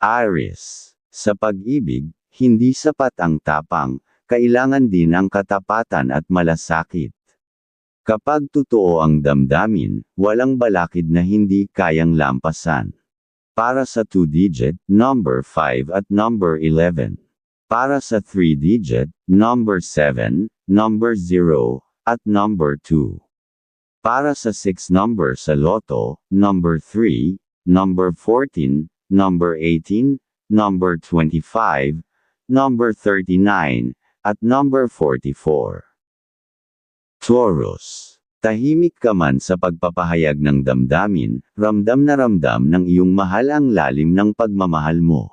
Aries. Sa pag-ibig, hindi sapat ang tapang, kailangan din ang katapatan at malasakit. Kapag totoo ang damdamin, walang balakid na hindi kayang lampasan. Para sa 2-digit, number 5 at number 11. Para sa 3-digit, number 7, number 0, at number 2. Para sa 6 number sa loto, number 3, number 14, number 18, number 25, number 39, at number 44. Taurus. Tahimik ka man sa pagpapahayag ng damdamin, ramdam na ramdam ng iyong mahal ang lalim ng pagmamahal mo.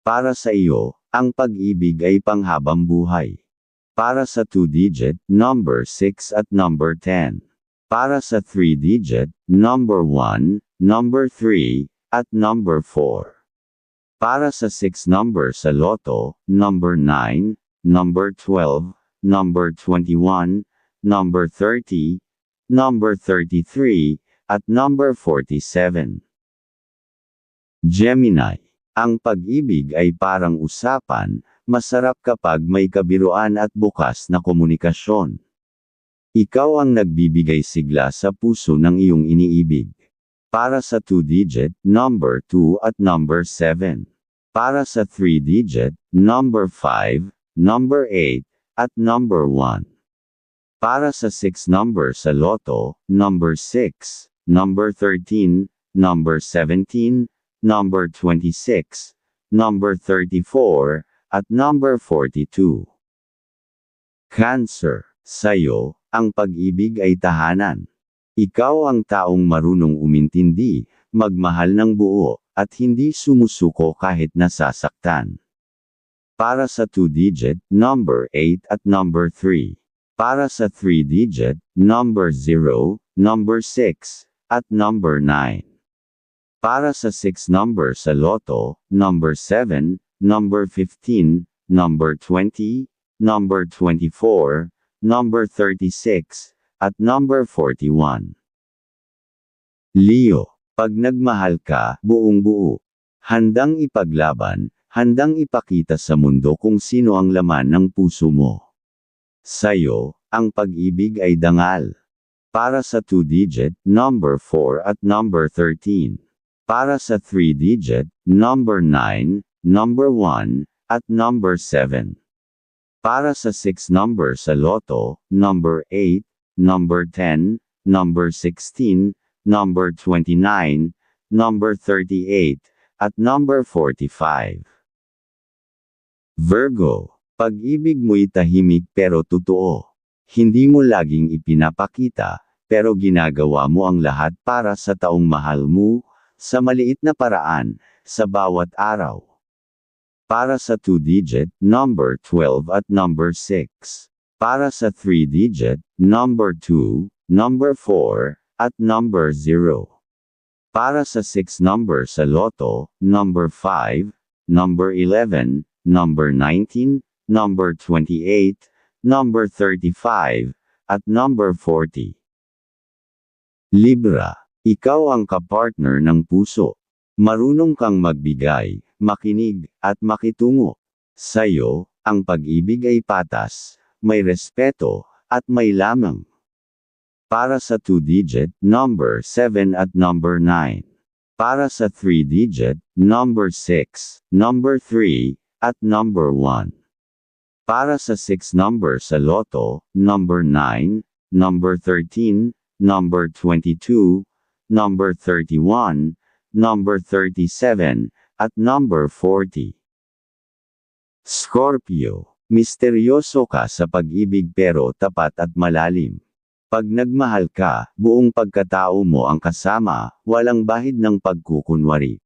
Para sa iyo, ang pag-ibig ay panghabang buhay. Para sa 2-digit, number 6 at number 10. Para sa 3-digit, number 1, number 3, at number 4. Para sa 6 number sa loto, number 9, number 12, number 21, number 30, number 33, at number 47. Gemini. Ang pag-ibig ay parang usapan, masarap kapag may kabiruan at bukas na komunikasyon. Ikaw ang nagbibigay sigla sa puso ng iyong iniibig. Para sa 2-digit, number 2 at number 7. Para sa 3-digit, number 5, number 8, at number 1. Para sa 6 number sa loto, number 6, number 13, number 17, number 26, number 34, at number 42. Cancer, sa'yo, ang pag-ibig ay tahanan. Ikaw ang taong marunong umintindi, magmahal ng buo, at hindi sumusuko kahit nasasaktan. Para sa 2-digit, number 8 at number 3. Para sa 3-digit, number 0, number 6, at number 9. Para sa 6 number sa loto, number 7, number 15, number 20, number 24, number 36, at number 41. Leo, pag nagmahal ka, buong buo. Handang ipaglaban, handang ipakita sa mundo kung sino ang laman ng puso mo. Sa'yo, ang pag-ibig ay dangal. Para sa 2-digit, number 4 at number 13. Para sa 3-digit, number 9, number 1, at number 7. Para sa 6 number sa loto, number 8, number 10, number 16, number 29, number 38, at number 45. Virgo pag-ibig mo'y tahimik pero totoo. Hindi mo laging ipinapakita, pero ginagawa mo ang lahat para sa taong mahal mo, sa maliit na paraan, sa bawat araw. Para sa 2-digit, number 12 at number 6. Para sa 3-digit, number 2, number 4, at number 0. Para sa 6 number sa loto, number 5, number 11, number 19, number 28, number 35, at number 40. Libra, ikaw ang kapartner ng puso. Marunong kang magbigay, makinig, at makitungo. Sa'yo, ang pag-ibig ay patas, may respeto, at may lamang. Para sa 2-digit, number 7 at number 9. Para sa 3-digit, number 6, number 3, at number 1. Para sa 6 number sa loto, number 9, number 13, number 22, number 31, number 37, at number 40. Scorpio, misteryoso ka sa pag-ibig pero tapat at malalim. Pag nagmahal ka, buong pagkatao mo ang kasama, walang bahid ng pagkukunwari.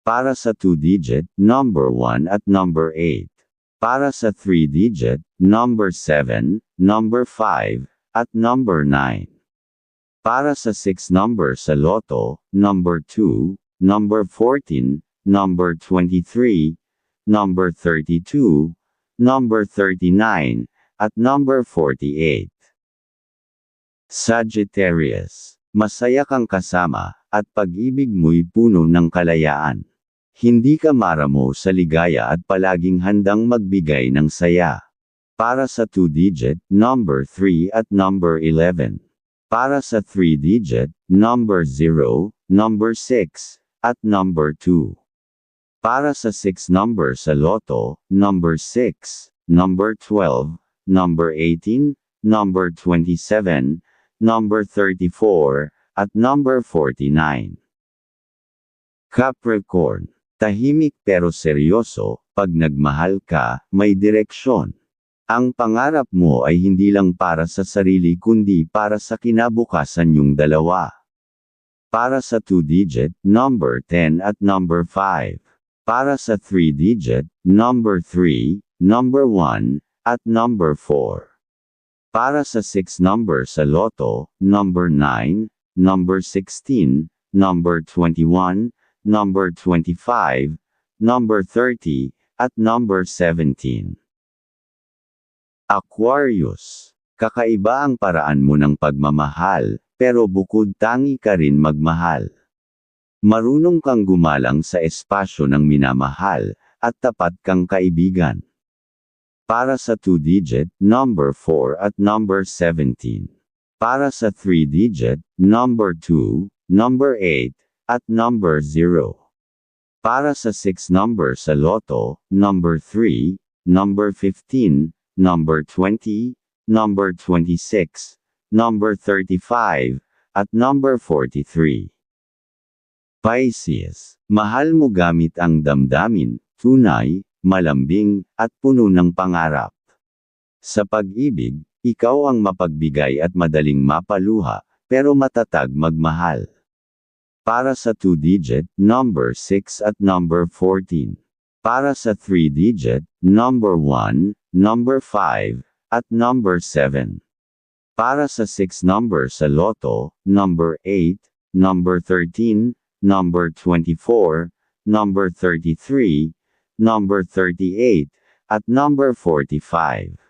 Para sa 2-digit, number 1 at number 8. Para sa 3-digit, number 7, number 5, at number 9. Para sa 6 number sa loto, number 2, number 14, number 23, number 32, number 39, at number 48. Sagittarius, masaya kang kasama, at pag-ibig mo'y puno ng kalayaan. Hindi ka maramo sa ligaya at palaging handang magbigay ng saya. Para sa 2-digit, number 3 at number 11. Para sa 3-digit, number 0, number 6, at number 2. Para sa 6 number sa loto, number 6, number 12, number 18, number 27, number 34, at number 49. Capricorn. Tahimik pero seryoso, pag nagmahal ka, may direksyon. Ang pangarap mo ay hindi lang para sa sarili kundi para sa kinabukasan yung dalawa. Para sa 2-digit, number 10 at number 5. Para sa 3-digit, number 3, number 1, at number 4. Para sa 6 number sa loto, number 9, number 16, number 21, number 25, number 30, at number 17. Aquarius. Kakaiba ang paraan mo ng pagmamahal, pero bukod tangi ka rin magmahal. Marunong kang gumalang sa espasyo ng minamahal, at tapat kang kaibigan. Para sa 2-digit, number 4 at number 17. Para sa 3-digit, number 2, number 8, at number 0. Para sa 6 number sa loto, number 3, number 15, number 20, number 26, number 35, at number 43. Pisces, mahal mo gamit ang damdamin, tunay, malambing, at puno ng pangarap. Sa pag-ibig, ikaw ang mapagbigay at madaling mapaluha, pero matatag magmahal. Para sa 2-digit, number 6 at number 14. Para sa 3-digit, number 1, number 5, at number 7. Para sa 6 number sa loto, number 8, number 13, number 24, number 33, number 38, at number 45.